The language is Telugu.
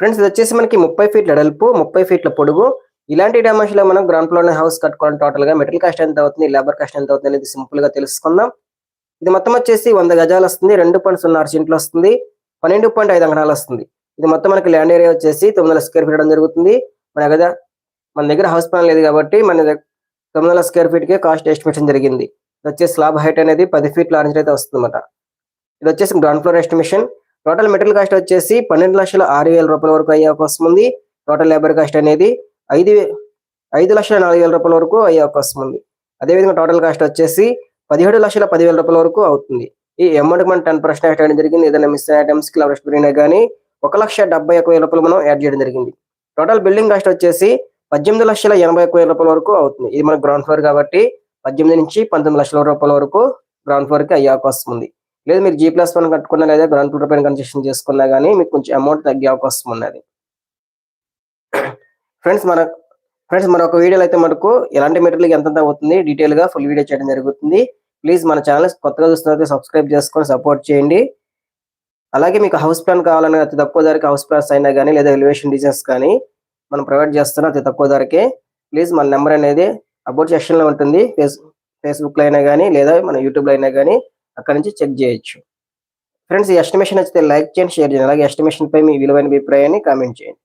ఫ్రెండ్స్ ఇది వచ్చేసి మనకి ముప్పై ఫీట్ల వెడల్పు ముప్పై ఫీట్ల పొడుగు. ఇలాంటి డైమెన్షన్లో మనం గ్రౌండ్ ఫ్లోర్ హౌస్ కట్టుకోవడం టోటల్గా మెటీరియల్ కాస్ట్ ఎంత అవుతుంది లేబర్ కాస్ట్ ఎంత అవుతుంది అనేది సింపుల్గా తెలుసుకుందాం. ఇది మొత్తం వచ్చేసి వంద గజాలు వస్తుంది రెండు పాయింట్ సున్నా సెంట్లు వస్తుంది పన్నెండు పాయింట్ ఐదు అంకణాలు వస్తుంది. ఇది మొత్తం మనకి ల్యాండ్ ఏరియా వచ్చేసి తొమ్మిది వందల స్క్వేర్ ఫీట్ జరుగుతుంది. మన కదా మన దగ్గర హౌస్ ప్లాన్ లేదు కాబట్టి మన దగ్గర తొమ్మిది వందల స్క్వేర్ ఫీట్కి కాస్ట్ ఎస్టిమేషన్ జరిగింది. ఇది వచ్చేసి స్లాబ్ హైట్ అనేది పది ఫీట్ లాంచ్ అయితే వస్తుందన్నమాట. ఇది వచ్చేసి ground floor estimation total material cost వచ్చేసి పన్నెండు లక్షల ఆరు వేల రూపాయల వరకు అయ్యే అవకాశం ఉంది. టోటల్ లేబర్ కాస్ట్ అనేది ఐదు ఐదు లక్షల నాలుగు వేల రూపాయల వరకు అయ్యే అవకాశం ఉంది. అదేవిధంగా టోటల్ కాస్ట్ వచ్చేసి పదిహేడు లక్షల పదివేల రూపాయల వరకు అవుతుంది. ఈ అమౌంట్ మనం టెన్ పర్సెంట్ యాడ్ చేయడం జరిగింది. ఏదైనా మిస్ ఐటమ్స్కి లవరెస్ట్ కానీ ఒక లక్ష డెబ్బై ఒక వేల రూపాయలు మనం యాడ్ చేయడం జరిగింది. టోటల్ బిల్డింగ్ కాస్ట్ వచ్చేసి పద్దెనిమిది లక్షల ఎనభై ఒక్క వేల రూపాయల వరకు అవుతుంది. ఇది మన గ్రౌండ్ ఫ్లోర్ కాబట్టి పద్దెనిమిది నుంచి పంతొమ్మిది లక్షల రూపాయల వరకు గ్రౌండ్ ఫ్లోర్కి అయ్యే అవకాశం ఉంది. లేదు మీరు జీ ప్లస్ వన్ కట్టుకున్నా లేదా గ్రౌండ్ ఫ్లోర్ పైన కన్స్ట్రక్షన్ చేసుకున్నా కానీ మీకు కొంచెం అమౌంట్ తగ్గే అవకాశం ఉన్నది. ఫ్రెండ్స్ మన ఫ్రెండ్స్ మరొక వీడియోలో అయితే మనకు ఎలాంటి మెటీరియల్ ఎంత అవుతుంది డీటెయిల్గా ఫుల్ వీడియో చేయడం జరుగుతుంది. ప్లీజ్ మన ఛానల్ కొత్తగా చూస్తున్నట్లయితే సబ్స్క్రైబ్ చేసుకొని సపోర్ట్ చేయండి. అలాగే మీకు హౌస్ ప్లాన్ కావాలని అతి తక్కువ ధరకి హౌస్ ప్లాన్స్ అయినా కానీ లేదా ఎలివేషన్ డిజైన్స్ కానీ మనం ప్రొవైడ్ చేస్తున్నాం అతి తక్కువ ధరకే. ప్లీజ్ మన నెంబర్ అనేది అబౌట్ సెక్షన్లో ఉంటుంది. ఫేస్ ఫేస్బుక్లో అయినా కానీ లేదా మన యూట్యూబ్లో అయినా కానీ అక్కడ నుంచి చెక్ చేయొచ్చు. ఫ్రెండ్స్ ఈ ఎస్టిమేషన్ నచ్చితే లైక్ చేయండి షేర్ చేయండి. అలాగే ఎస్టిమేషన్ పై మీ విలువైన అభిప్రాయాన్ని కామెంట్ చేయండి.